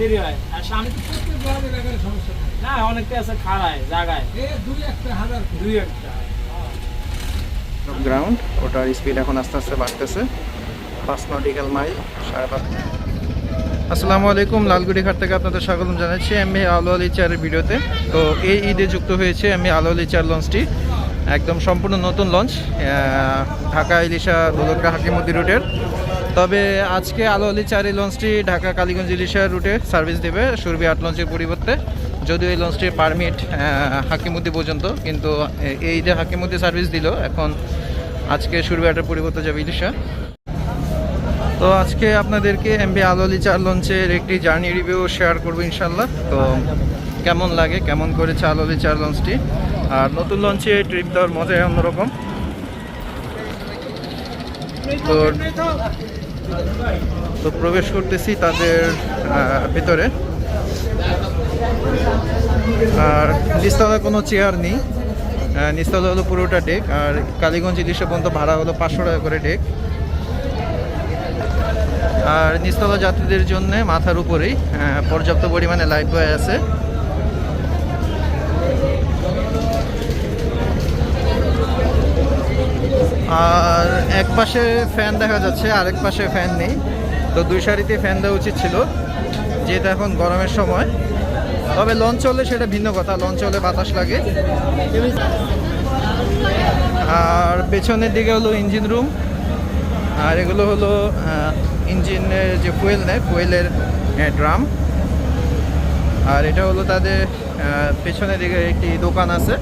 দেরি হয়। আর সামনে প্রত্যেক গ্রামে এলাকার সমস্যা না অনেকটা আছে খাড়ায় জায়গায় এ দুই একটা হাজার দুই একটা। গ্রাউন্ড ওটার স্পিড এখন আস্তে আস্তে বাড়তেছে। পাঁচ নটিক্যাল মাইল সাড়ে পাঁচ। আসসালামু আলাইকুম লালগুড়ি ঘাট থেকে আপনাদের স্বাগতম জানাচ্ছি আমি আলো আলি চারের ভিডিওতে। তো এই ঈদে যুক্ত হয়েছে আমি আলো আলি চার লঞ্চটি। একদম সম্পূর্ণ নতুন লঞ্চ ঢাকা ইলিশা দোলকা হাকিমুদ্দি রুটের তবে আজকে আলো আলি চার এই লঞ্চটি ঢাকা কালীগঞ্জ ইলিশা রুটে সার্ভিস দেবে সুরভি আট লঞ্চের পরিবর্তে। যদিও এই লঞ্চটির পারমিট হাকিমুদ্দি পর্যন্ত, কিন্তু এই যে হাকিমুদ্দি সার্ভিস দিল, এখন আজকে সুরভি আটের পরিবর্তে যাবে ইলিশা। তো আজকে আপনাদেরকে এমবি আলোলি চার লঞ্চের একটি জার্নি রিভিউ শেয়ার করব ইনশাল্লাহ তো কেমন লাগে, কেমন করেছে আলোলি চার লঞ্চটি? আর নতুন লঞ্চে ট্রিপ দেওয়ার মজাই অন্যরকম। তো তো প্রবেশ করতেছি তাদের ভিতরে। আর নিচতলায় কোনো চেয়ার নেই। আহ, নিচতলা হলো পুরোটা ডেক আর কালীগঞ্জ ইলিশে পর্যন্ত ভাড়া হলো পাঁচশো টাকা করে ডেক। আর নিচতলা যাত্রীদের জন্য মাথার উপরেই পর্যাপ্ত পরিমাণে লাইট বয় আছে। আর এক পাশে ফ্যান দেখা যাচ্ছে, আরেক পাশে ফ্যান নেই। তো দুই সারিতে ফ্যান দেওয়া উচিত ছিল, যেহেতু এখন গরমের সময়। তবে লঞ্চ হলে সেটা ভিন্ন কথা লঞ্চ চলে বাতাস লাগে। আর পেছনের দিকে হলো ইঞ্জিন রুম আর এগুলো হলো ইঞ্জিনের যে ফুয়েল নেয় ফুয়েলের ড্রাম আর এটা হলো তাদের পেছনের দিকে একটি দোকান আছে,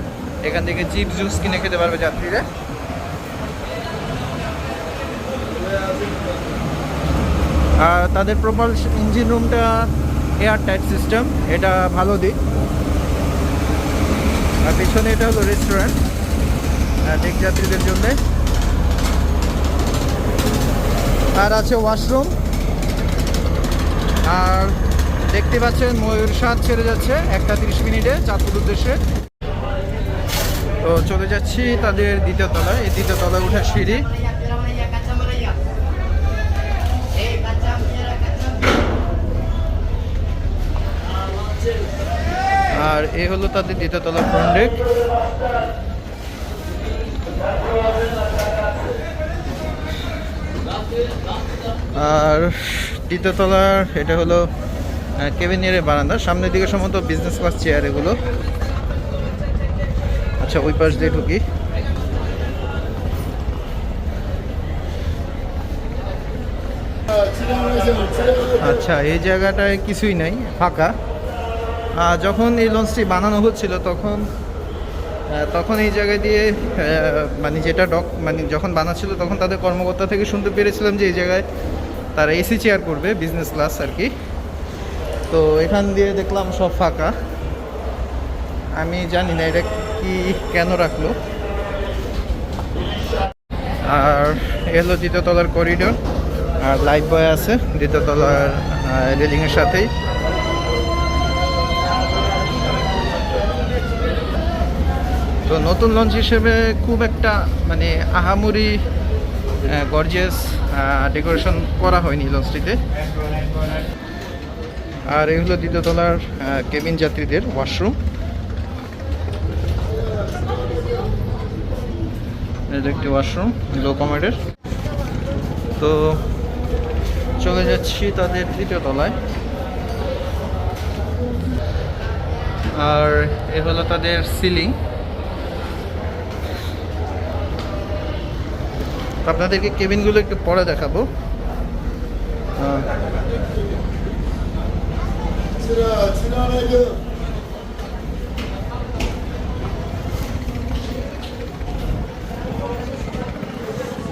এখান থেকে চিপস জুস কিনে খেতে পারবে যাত্রীরা। তাদের প্রপার ইঞ্জিন রুমটা এয়ার টাইট সিস্টেম, এটা ভালো দিক। আর পেছনে এটা হলো রেস্টুরেন্ট ডেক যাত্রীদের জন্য। আর আছে ওয়াশরুম আর দেখতে পাচ্ছেন ময়ূর সাত ছেড়ে যাচ্ছে একটা তিরিশ মিনিটে চাঁদপুর উদ্দেশ্যে। তো চলে যাচ্ছি তাদের দ্বিতীয় তলায়। এই দ্বিতীয় তলায় ওঠার সিঁড়ি। আর এ হলো তাদের দ্বিতীয় তলা ফ্রন্ট ডেক আর দ্বিতীয় তলার, এটা হলো কেবিনের বারান্দা। সামনের দিকে সম্ভবত বিজনেস ক্লাস চেয়ার এগুলো। আচ্ছা ওই পাশ দিয়ে ঢুকি। আচ্ছা এই জায়গাটায় কিছুই নাই, ফাঁকা। যখন এই লঞ্চটি বানানো হচ্ছিল তখন তখন এই জায়গায় দিয়ে মানে যেটা ডক মানে যখন বানাচ্ছিল তখন তাদের কর্মকর্তা থেকে শুনতে পেরেছিলাম যে এই জায়গায় তারা এসি চেয়ার করবে বিজনেস ক্লাস আর কি। তো এখান দিয়ে দেখলাম সব ফাঁকা। আমি জানি না এটা কি কেন রাখল। আর এলো হলো দ্বিতীয় তলার করিডোর আর লাইট বয় আছে, দ্বিতীয় তলার রেলিংয়ের সাথেই। তো নতুন লঞ্চ হিসেবে খুব একটা মানে আহামরি গর্জিয়াস ডেকোরেশন করা হয়নি লঞ্চটিতে আর এগুলো দ্বিতীয় তলার কেবিন যাত্রীদের ওয়াশরুম এটা একটি ওয়াশরুম লো কমেডের তো চলে যাচ্ছি তাদের তৃতীয় তলায়। আর এ হলো তাদের সিলিং আপনাদেরকে কেবিনগুলো একটু পরে দেখাবো।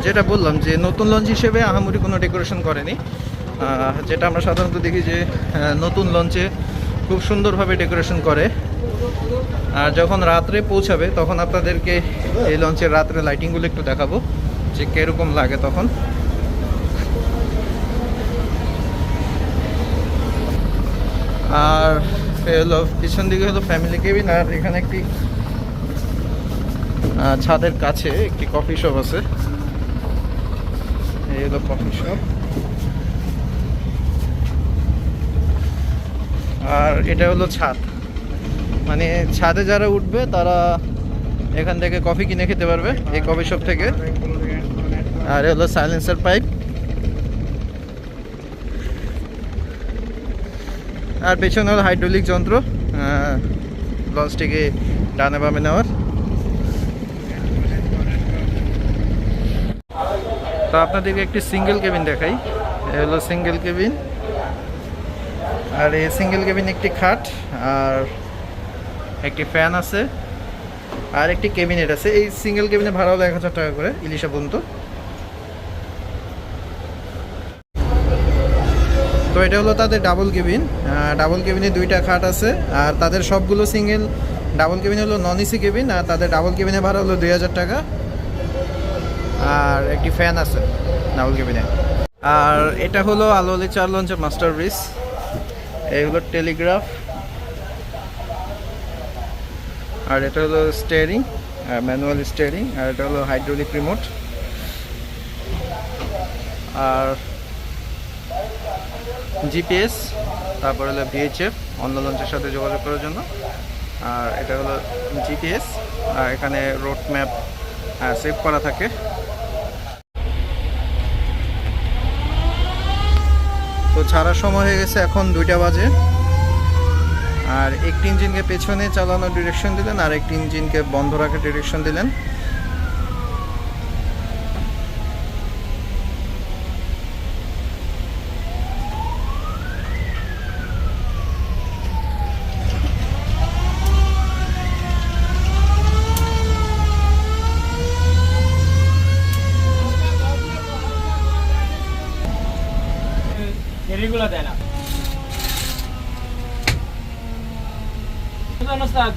যেটা বললাম যে নতুন লঞ্চ হিসেবে আহামরি কোনো ডেকোরেশন করেনি। যেটা আমরা সাধারণত দেখি যে নতুন লঞ্চে খুব সুন্দরভাবে ডেকোরেশন করে। আর যখন রাত্রে পৌঁছাবে, তখন আপনাদেরকে এই লঞ্চের রাত্রে লাইটিংগুলো একটু দেখাবো। যে কীরকম লাগে তখন। আর হলো, পিছন দিকে হলো ফ্যামিলি কেবিন আর এখানে একটি ছাদের কাছে একটি কফি শপ আছে। এই হলো কফি শপ আর এটা হলো ছাদ। মানে ছাদে যারা উঠবে, তারা এখান থেকে কফি কিনে খেতে পারবে এই কফি শপ থেকে। আর হলো সাইলেন্সার পাইপ আর পেছনে হলো হাইড্রোলিক যন্ত্র লঞ্চটিকে ডানে বামে নেওয়ার। তো আপনাদেরকে একটি সিঙ্গেল কেবিন দেখাই। এ হলো সিঙ্গেল কেবিন আর এই সিঙ্গেল কেবিন একটি খাট, আর একটি ফ্যান আছে। আর একটি কেবিনেট আছে। এই সিঙ্গেল কেবিনে ভাড়া হলো এক হাজার টাকা করে, ইলিশা পর্যন্ত তো এটা হলো তাদের ডাবল কেবিন ডাবল কেবিনে দুইটা খাট আছে, আর তাদের সবগুলো সিঙ্গেল ডাবল কেবিন হলো নন এসি কেবিন আর তাদের ডাবল কেবিনে ভাড়া হলো দুই হাজার টাকা। আর একটি ফ্যান আছে ডাবল কেবিনে আর এটা হলো আলোলি চার লঞ্চের মাস্টার ব্রিজ এই হলো টেলিগ্রাফ। আর এটা হলো স্টিয়ারিং ম্যানুয়াল স্টিয়ারিং আর এটা হলো হাইড্রোলিক রিমোট আর জিপিএস, তারপর হলো ভিএইচএফ অন্য লঞ্চের সাথে যোগাযোগ করার জন্য। আর এটা হলো জিপিএস, আর এখানে রোড ম্যাপ সেভ করা থাকে। তো ছাড়ার সময় হয়ে গেছে এখন দুইটা বাজে। আর একটি ইঞ্জিনকে পেছনে চালানোর ডিরেকশন দিলেন, আর একটি ইঞ্জিনকে বন্ধ রাখার ডিরেকশন দিলেন এরিগুলো দেয় না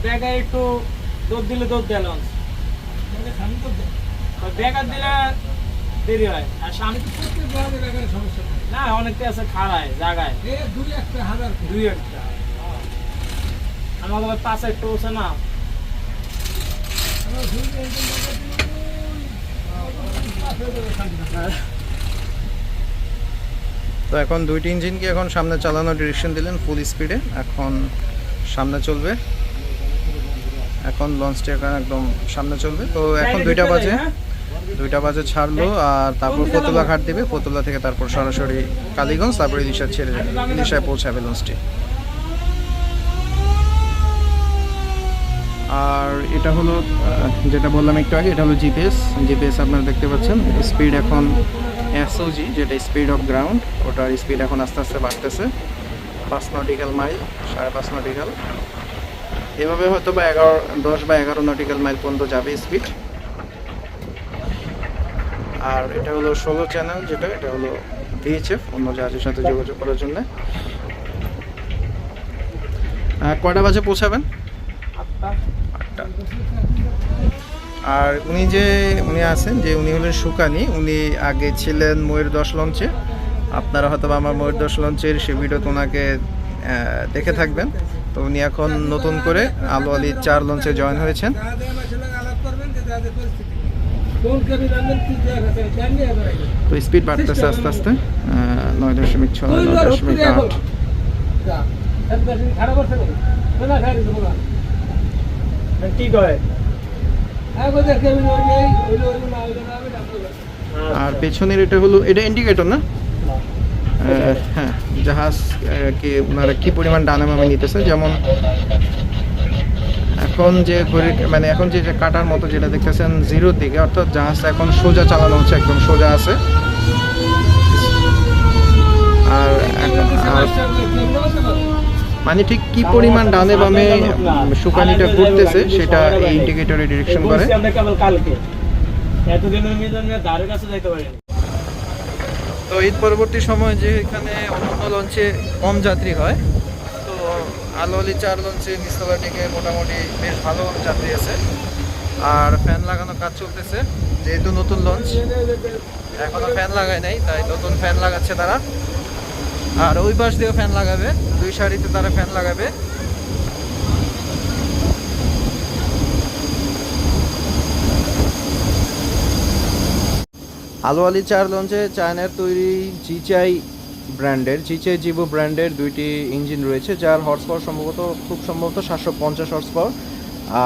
ব্যাগার একটু দুধ দিলে দুধ দেয় লঞ্চ দিলে দেরি হয়। আর সামনে সমস্যা না আছে খাড়ায় জায়গায়। দুই একটা হাজার দুই একটা। আমাদের পাশে একটু না। তো এখন দুইটি ইঞ্জিনকে এখন সামনে চালানোর ডিরেকশন দিলেন ফুল স্পিডে এখন সামনে চলবে। এখন লঞ্চটি এখন একদম সামনে চলবে। তো এখন দুইটা বাজে। হ্যাঁ? দুইটা বাজে ছাড়লো আর তারপর ফতুল্লা ঘাট দিবে ফতুল্লা থেকে তারপর সরাসরি কালীগঞ্জ তারপর ইলিশা ছেড়ে যাবে ইলিশায় পৌঁছাবে লঞ্চটি আর এটা হলো যেটা বললাম একটু আগে এটা হলো জিপিএস জিপিএস আপনারা দেখতে পাচ্ছেন স্পিড এখন এসওজি যেটা স্পিড অফ গ্রাউন্ড ওটার স্পিড এখন আস্তে আস্তে বাড়তেছে। পাঁচ নটিক্যাল মাইল সাড়ে পাঁচ নটিক্যাল এভাবে হয়তো বা এগারো, দশ বা এগারো নটিক্যাল মাইল পর্যন্ত যাবে স্পিড আর এটা হলো ষোলো চ্যানেল যেটা, এটা হলো ভিএইচএফ অন্য জাহাজের সাথে যোগাযোগ করার জন্য। কয়টা বাজে পৌঁছাবেন? আটটা। আর উনি যে, উনি আছেন, যে উনি হলেন সুকানি, উনি আগে ছিলেন ময়ূর দশ লঞ্চে। আপনারা হয়তো আমার ময়ূর দশ লঞ্চের সে ভিডিওতে ওনাকে দেখে থাকবেন। তো উনি এখন নতুন করে আলো আলী চার লঞ্চে জয়েন হয়েছেন। তো স্পিড বাড়তেছে আস্তে আস্তে নয় দশমিক ছয় নয় দশমিক আট। আর পেছনের এটা হলো এটা ইন্ডিকেটর না হ্যাঁ। জাহাজ কি ওনারা কি পরিমাণ ডানা মামে নিতেছে? যেমন এখন যে ঘড়ি মানে এখন যে কাটার মতো যেটা দেখতেছেন, জিরোর দিকে, অর্থাৎ জাহাজটা এখন সোজা চালানো হচ্ছে, একদম সোজা আছে। আর মানে ঠিক কি পরিমাণ ডানে বামে শুকানিটা ঘুরতেছে, সেটা এই ইন্ডিকেটরে ডিরেকশন করে। এতদিনের মেয়ে মেয়ে কাছে যাইতে পারিনি। তো ঈদ পরবর্তী সময় যে এখানে অন্যান্য লঞ্চে কম যাত্রী হয়, তো আলোয়ালি চার লঞ্চে নিস্তলা থেকে মোটামুটি বেশ ভালো যাত্রী আছে। আর ফ্যান লাগানো কাজ চলতেছে, যেহেতু নতুন লঞ্চ, এখনও ফ্যান লাগায় নাই, তাই নতুন ফ্যান লাগাচ্ছে তারা। আর ওই পাশ দিয়েও ফ্যান লাগাবে, দুই সারিতে তারা ফ্যান লাগাবে। আলো আলি চার লঞ্চে চায়নার তৈরি জিচাই ব্র্যান্ডের জিচে জিবো ব্র্যান্ডের দুইটি ইঞ্জিন রয়েছে, যার হর্স পাওয়ার সম্ভবত খুব সম্ভবত সাতশো পঞ্চাশ হর্স পাওয়ার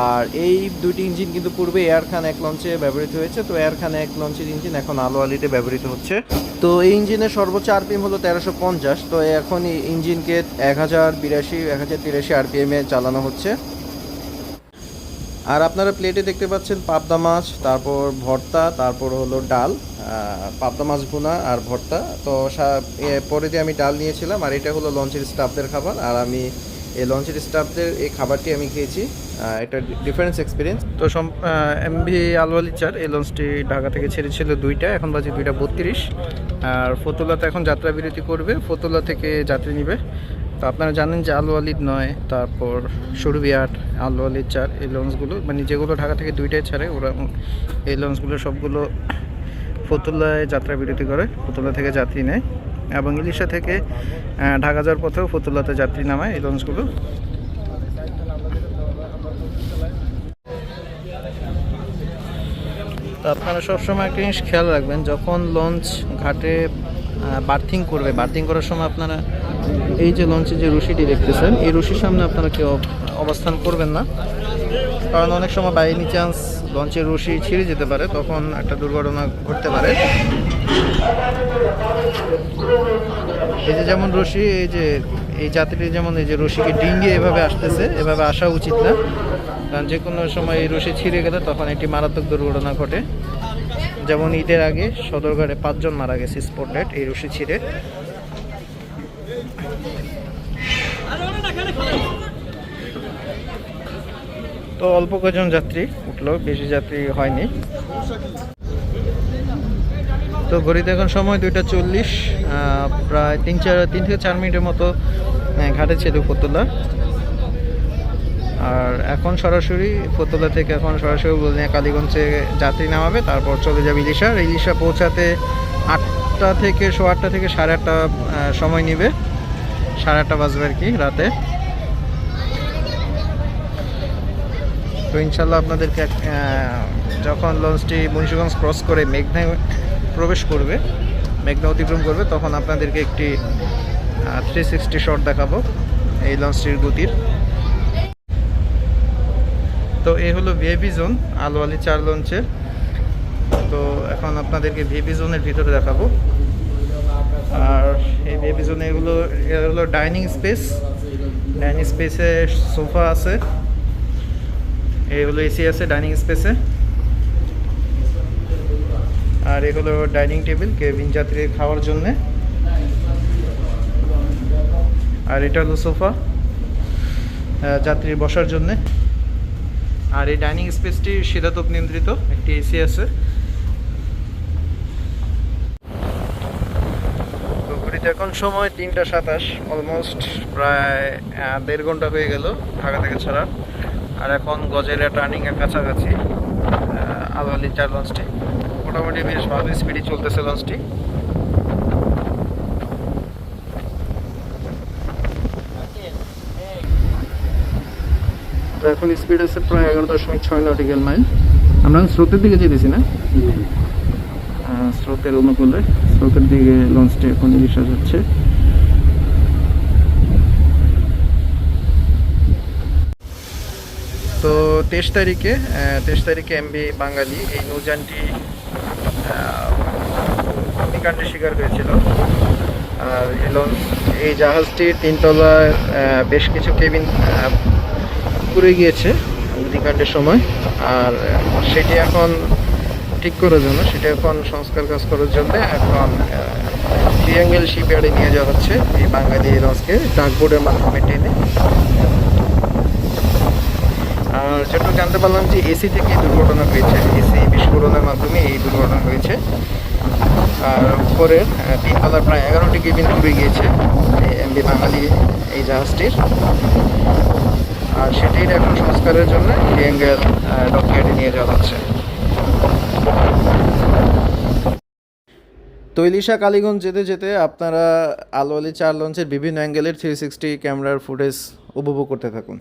আর এই দুইটি ইঞ্জিন কিন্তু পূর্বে এয়ার খান এক লঞ্চে ব্যবহৃত হয়েছে, তো এয়ার খান এক লঞ্চের ইঞ্জিন এখন আলো আলিতে ব্যবহৃত হচ্ছে। তো এই ইঞ্জিনের সর্বোচ্চ আরপিএম হলো তেরোশো পঞ্চাশ, তো এখন এই ইঞ্জিনকে এক হাজার বিরাশি, এক হাজার তিরাশি আরপিএমে চালানো হচ্ছে। আর আপনারা প্লেটে দেখতে পাচ্ছেন পাবদা মাছ, তারপর ভর্তা, তারপর হলো ডাল। পাবদা মাছ ভুনা আর ভর্তা। তো পরে দিয়ে আমি ডাল নিয়েছিলাম, আর এটা হলো লঞ্চের স্টাফদের খাবার, আর আমি এই লঞ্চের স্টাফদের এই খাবারটি আমি খেয়েছি। এটা ডিফারেন্স এক্সপিরিয়েন্স তো এমভি আলওয়ালি চার, এই লঞ্চটি ঢাকা থেকে ছেড়েছিল দুইটা, এখন বাজে দুইটা বত্রিশ। আর ফতুল্লাতে এখন যাত্রা বিরতি করবে, ফতুল্লা থেকে যাত্রী নিবে। তো আপনারা জানেন যে আলু আলিদ নয়, তারপর সুরবিয়াট আলু আলিদ চার, এই লঞ্চগুলো মানে যেগুলো ঢাকা থেকে দুইটাই ছাড়ে, ওরা এই লঞ্চগুলো সবগুলো ফতুল্লায় যাত্রা বিরতি করে ফতুল্লা থেকে যাত্রী নেয় এবং ইলিশা থেকে ঢাকা যাওয়ার পথেও ফতুল্লাতে যাত্রী নামায় এই লঞ্চগুলো। তো আপনারা সবসময় একটা জিনিস খেয়াল রাখবেন, যখন লঞ্চ ঘাটে বার্থিং করবে, বার্থিং করার সময় আপনারা এই যে লঞ্চে যে রশিটি দেখতেছেন, এই রশির সামনে আপনারা কেউ অবস্থান করবেন না। কারণ অনেক সময় বাই এনি চান্স লঞ্চের রশি ছিঁড়ে যেতে পারে, তখন একটা দুর্ঘটনা ঘটতে পারে। এই যে যেমন রশি, এই যে, এই যাত্রী যেমন এই যে রশিকে ডিঙ্গিয়ে এভাবে আসতেছে, এভাবে আসা উচিত না। কারণ যে কোনো সময় এই রশি ছিঁড়ে গেলে তখন একটি মারাত্মক দুর্ঘটনা ঘটে। যেমন ঈদের আগে সদরঘাটে পাঁচজন মারা গেছে স্পট এই রশি ছিঁড়ে। তো অল্প কয়েকজন যাত্রী উঠল, বেশি যাত্রী হয়নি। তো ঘড়িতে এখন সময় দুইটা চল্লিশ প্রায় তিন চার, তিন থেকে চার মিনিটের মতো ঘাটে ছিল ফতুল্লা আর এখন সরাসরি ফতুল্লা থেকে এখন সরাসরি বলনিয়া কালীগঞ্জে যাত্রী নামাবে, তারপর চলে যাবে ইলিশা। ইলিশা পৌঁছাতে আটটা থেকে শো আটটা থেকে সাড়ে আটটা সময় নেবে। সাড়ে আটটা বাজবে আর কি রাতে। তো ইনশাল্লাহ আপনাদেরকে যখন লঞ্চটি মুন্সিগঞ্জ ক্রস করে মেঘনায় প্রবেশ করবে, মেঘনা অতিক্রম করবে, তখন আপনাদেরকে একটি থ্রি সিক্সটি শট দেখাবো এই লঞ্চটির গতির। তো এই হলো ভিআইপি জোন আলোয়ালি চার লঞ্চের। তো এখন আপনাদেরকে ভিআইপি জোনের ভিতরে দেখাবো। আর এই ভিআইপি জোনে এগুলো এগুলো ডাইনিং স্পেস ডাইনিং স্পেসে সোফা আছে। এই হলো এসি আছে ডাইনিং স্পেসে আর এগুলো ডাইনিং টেবিল কেবিন যাত্রীর খাওয়ার জন্যে। আর এটা হলো সোফা যাত্রীর বসার জন্যে। আর এই ডাইনিং স্পেসটি শীতাতপ নিয়ন্ত্রিত, একটি এসি আছে। তো ঘড়িতে এখন সময় তিনটা সাতাশ অলমোস্ট প্রায় দেড় ঘণ্টা হয়ে গেল, ঢাকা থেকে ছাড়া। আর এখন গজেরিয়া টার্নিংয়ের কাছাকাছি আলোয়ালি চার লঞ্চটি মোটামুটি বেশ ভালো স্পিডে চলতেছে লঞ্চটি তো এখন স্পিড আছে প্রায় এগারো দশমিক ছয় নটিক্যাল মাইল আমরা স্রোতের দিকে যেতেছি না? স্রোতের অনুকূলে। স্রোতের দিকে লঞ্চটি এখন ইলিশা যাচ্ছে। তো তেইশ তারিখে তেইশ তারিখে এমবি বাঙালি এই নৌযানটি অগ্নিকাণ্ডের শিকার হয়েছিল। আর এই জাহাজটির তিনতলায় বেশ কিছু কেবিন পুড়ে গিয়েছে অগ্নিকাণ্ডের সময়। আর সেটি এখন ঠিক করার জন্য, সেটা এখন সংস্কার কাজ করার জন্য এখন ট্রিয়াঙ্গেল শিপইয়ার্ডে নিয়ে যাওয়া হচ্ছে। এই বাঙালি লঞ্চকে ডাকবোর্ডের মাধ্যমে টেনে। যেটুকু জানতে পারলাম যে এসি থেকে দুর্ঘটনা হয়েছে। এসি বিস্ফোরণের মাধ্যমে এই দুর্ঘটনা হয়েছে। আর উপরের আহ, তিনতলার প্রায় এগারোটি কেবিন পুড়ে গিয়েছে এমবি বাঙালি এই জাহাজটির। আর সেটির এখন সংস্কারের জন্য ট্রিয়াঙ্গেল ডকইয়ার্ডে নিয়ে যাওয়া হচ্ছে। তৈলিশা কালীগঞ্জ যেতে যেতে আপনারা আলো আলোয়ালি চার লঞ্চের বিভিন্ন অ্যাঙ্গেলের থ্রি সিক্সটি ক্যামেরার ফুটেজ উপভোগ করতে থাকুন।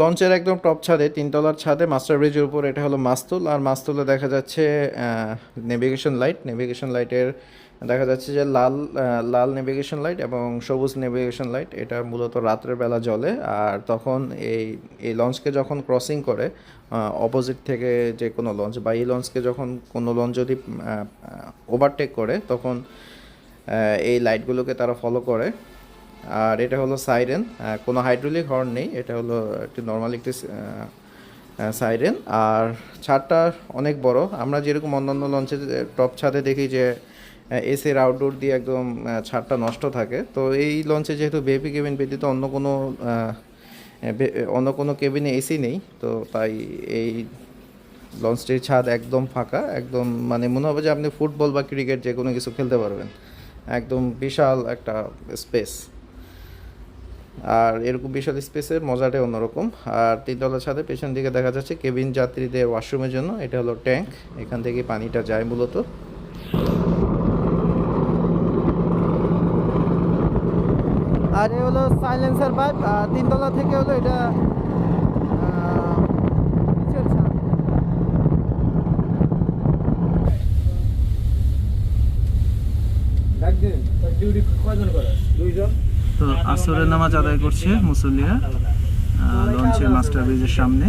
লঞ্চের একদম টপ ছাদে, তিনতলার ছাদে মাস্টার ব্রিজের উপর এটা হলো মাস্তুল। আর মাস্তুলে দেখা যাচ্ছে নেভিগেশন লাইট নেভিগেশন লাইটের দেখা যাচ্ছে যে লাল লাল নেভিগেশন লাইট এবং সবুজ নেভিগেশন লাইট এটা মূলত রাত্রের বেলা জ্বলে। আর তখন এই এই লঞ্চকে যখন ক্রসিং করে অপোজিট থেকে যে কোনো লঞ্চ বা এই লঞ্চকে যখন কোনো লঞ্চ যদি ওভারটেক করে, তখন এই লাইটগুলোকে তারা ফলো করে। আর এটা হলো সাইরেন। কোনো হাইড্রোলিক হর্ন নেই, এটা হলো একটি নর্মাল একটি সাইরেন। আর ছাদটা অনেক বড়। আমরা যেরকম অন্যান্য লঞ্চে টপ ছাদে দেখি যে এসির আউটডোর দিয়ে একদম ছাদটা নষ্ট থাকে। তো এই লঞ্চে যেহেতু বেবি কেবিন ব্যতীত অন্য কোনো অন্য কোনো কেবিনে এসি নেই, তো তাই এই লঞ্চটির ছাদ একদম ফাঁকা। একদম মানে মনে হবে যে আপনি ফুটবল বা ক্রিকেট যে কোনো কিছু খেলতে পারবেন। একদম বিশাল একটা স্পেস। আর এরকম বিশাল স্পেসের মজাটাই অন্যরকম। আর তিনতলার ছাদে পেছন দিকে দেখা যাচ্ছে কেবিন যাত্রীদের ওয়াশরুমের জন্য। এটা হলো ট্যাঙ্ক এখান থেকে পানিটা যায় মূলত। আর এ হলো সাইলেন্সার পাইপ আর তিনতলা থেকে হলো এটা নিচের ছাদ ডাক দিন তোর ডিউটি কয়জন করে দুইজন তো আসরের নামাজ আদায় করছে মুসল্লিরা লঞ্চের মাস্টার ব্রিজের সামনে।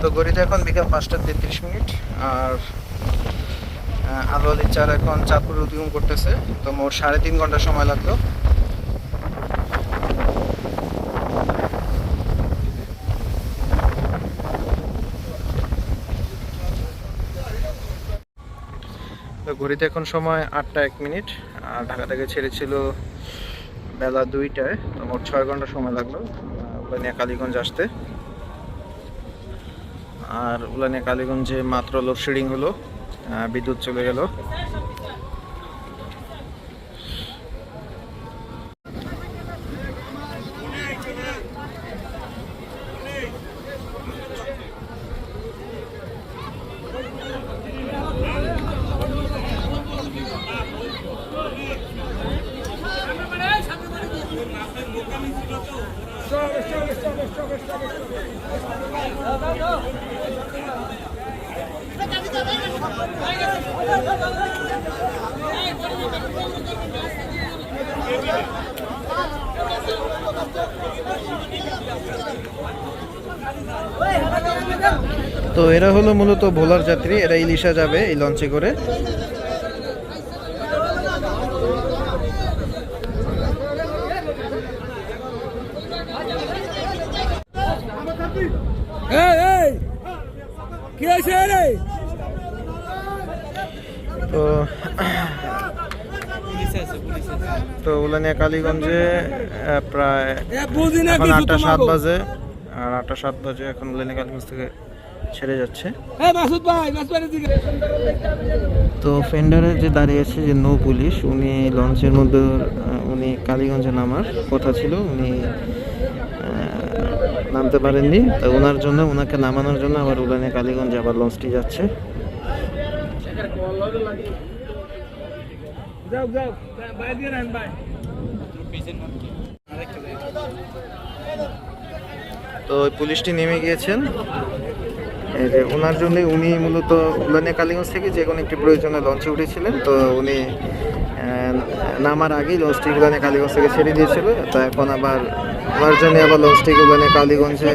তো গড়িতে এখন বিকাল পাঁচটা তেত্রিশ মিনিট, আর আলু আলির চার এখন চাঁদপুরে উদ্যম করতেছে। তো মোট সাড়ে তিন ঘণ্টা সময় লাগল। ঘড়িতে এখন সময় আটটা এক মিনিট। আর ঢাকা থেকে ছেড়েছিল বেলা দুইটায়, তো মোট ছয় ঘণ্টা সময় লাগল উলানিয়া কালীগঞ্জ আসতে। আর উলানিয়া কালীগঞ্জে মাত্র লোডশেডিং হলো বিদ্যুৎ চলে গেল। তো এরা হলো মূলত ভোলার যাত্রী এরা ইলিশা যাবে এই লঞ্চে করে এই এই কি হয়েছে রে তো তো উলানিয়া কালীগঞ্জে প্রায় এখন আটটা সাত বাজে আর আটটা সাত বাজে এখন উলানিয়া কালীগঞ্জ থেকে ছেড়ে যাচ্ছে। তো ফেন্ডারে যে দাঁড়িয়ে আছে যে নৌ পুলিশ উনি লঞ্চের মধ্যে উনি কালীগঞ্জে নামার কথা ছিল উনি নামতে পারেননি। তো ওনার জন্য ওনাকে নামানোর জন্য আবার উলানে কালীগঞ্জে আবার লঞ্চটি যাচ্ছে। যাও যাও। তো পুলিশটি নেমে গিয়েছেন। ওনার জন্য উনি মূলত উলানিয়া কালীগঞ্জ থেকে যে কোনো একটি প্রয়োজনে লঞ্চে উঠেছিলেন, তো উনি নামার আগেই লঞ্চটি উলানিয়া কালীগঞ্জ থেকে ছেড়ে দিয়েছিল। তো এখন আবার ওনার জন্য আবার লঞ্চটিকে উলানিয়া কালীগঞ্জে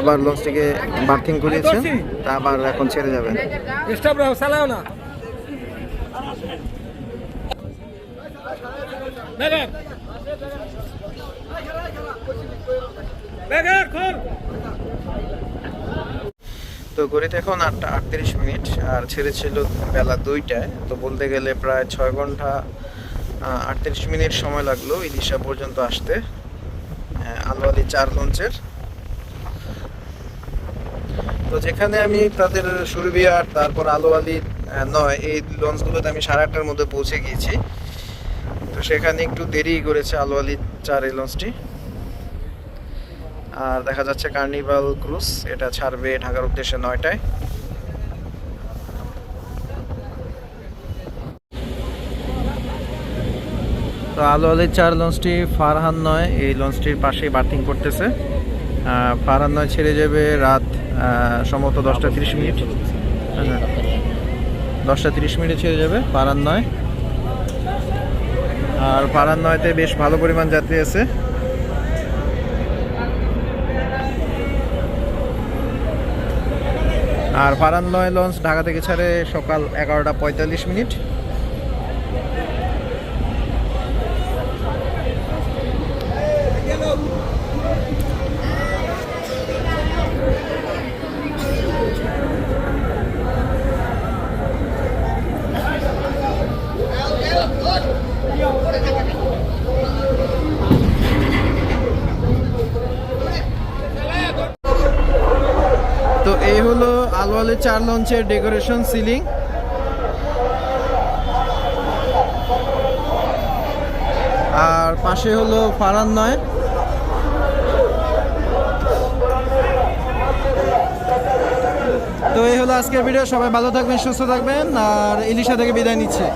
আবার লঞ্চটিকে বার্থিং করিয়েছেন তা আবার এখন ছেড়ে যাবেন। না। তো ঘড়িতে এখন আটটা আটত্রিশ মিনিট আর ছেড়েছিল বেলা দুইটায়। তো বলতে গেলে প্রায় ছয় ঘণ্টা আটত্রিশ মিনিট সময় লাগল ইলিশা পর্যন্ত আসতে। আলোয়ালি চার লঞ্চের। তো যেখানে আমি তাদের সুরবিয়ার তারপর আলোয়ালি আহ, নয় এই লঞ্চগুলোতে আমি সাড়ে আটটার মধ্যে পৌঁছে গিয়েছি। তো সেখানে একটু দেরি করেছে আলু আলোয়ালি চার এই লঞ্চটি। আর দেখা যাচ্ছে কার্নিভাল ক্রুজ, এটা ছাড়বে ঢাকার উদ্দেশ্যে নয়টায়। তো আলো আলির চার লঞ্চটি ফারহান নয়, এই লঞ্চটির পাশেই বার্থিং করতেছে। ফারহান নয় ছেড়ে যাবে রাত সম্ভবত দশটা তিরিশ মিনিট। হ্যাঁ দশটা তিরিশ মিনিটে ছেড়ে যাবে পারান নয়। আর পাড়ার নয়তে বেশ ভালো পরিমাণ যাত্রী আছে। আর পারান নয় লঞ্চ ঢাকা থেকে ছাড়ে সকাল এগারোটা পঁয়তাল্লিশ মিনিট তো এই হলো আলোয়ালে চার লঞ্চের ডেকোরেশন সিলিং। আর পাশে হলো ফারান নয়। তো এই হলো আজকের ভিডিও, সবাই ভালো থাকবেন, সুস্থ থাকবেন, আর ইলিশা থেকে বিদায় নিচ্ছে।